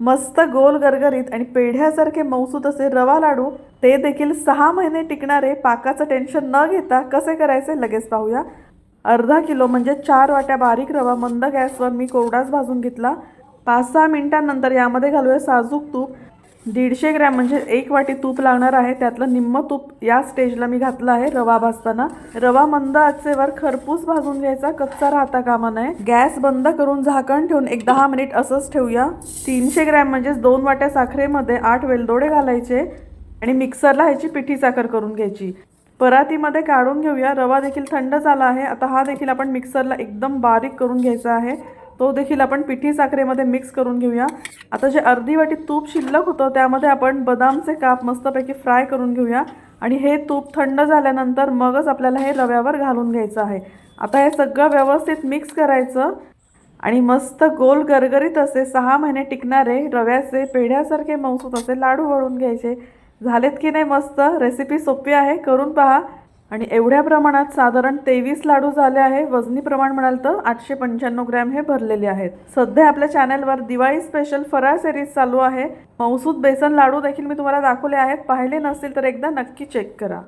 मस्त गोल गरगरीत आणि पेढ्यासारखे मौसूत असे रवा लाडू ते देखील सहा महिने टिकणारे पाकाचं टेन्शन न घेता कसे करायचे लगेच पाहूया. अर्धा किलो म्हणजे चार वाट्या बारीक रवा मंद गॅसवर मी कोरडाच भाजून घेतला. पाच सहा मिनिटांनंतर यामध्ये घालूया साजूक तूप. दीडशे ग्रॅम म्हणजे एक वाटी तूप लागणार आहे. त्यातलं निम्म तूप या स्टेजला मी घातलं आहे रवा भाजताना. रवा मंद आचेवर खरपूस भाजून घ्यायचा कच्चा राहता कामा नये. गॅस बंद करून झाकण ठेवून एक दहा मिनिट असंच ठेवूया. तीनशे ग्रॅम म्हणजेच दोन वाट्या साखरेमध्ये आठ वेलदोडे घालायचे आणि मिक्सरला ह्याची पिठी साखर करून घ्यायची. परातीमध्ये काढून घेऊया. रवा देखील थंड झाला आहे. आता हा देखील आपण मिक्सरला एकदम बारीक करून घ्यायचा आहे. तो देखील आपण पिठी साखरेमध्ये मिक्स करून घेऊया. आता जे अर्धी वाटी तूप शिल्लक होतं त्यामध्ये आपण बदामचे काप मस्तपैकी फ्राय करून घेऊया. आणि हे तूप थंड झाल्यानंतर मगच आपल्याला हे रव्यावर घालून घ्यायचं आहे. आता हे सगळं व्यवस्थित मिक्स करायचं. आणि मस्त गोल गरगरीत असे सहा महिने टिकणारे रव्याचे पेढ्यासारखे मौसूत असे लाडू वळून घ्यायचे. झालेत की नाही मस्त? रेसिपी सोपी आहे. करून पहा. आणि एवढ्या प्रमाणात साधारण तेवीस लाडू झाले आहे. वजनी प्रमाण म्हणाल तर आठशे पंच्याण्णव ग्रॅम हे भरलेले आहेत. सध्या आपल्या चॅनलवर दिवाळी स्पेशल फराळ सिरीज चालू आहे. मौसूद बेसन लाडू देखील मी तुम्हाला दाखवले आहेत. पाहिले नसतील तर एकदा नक्की चेक करा.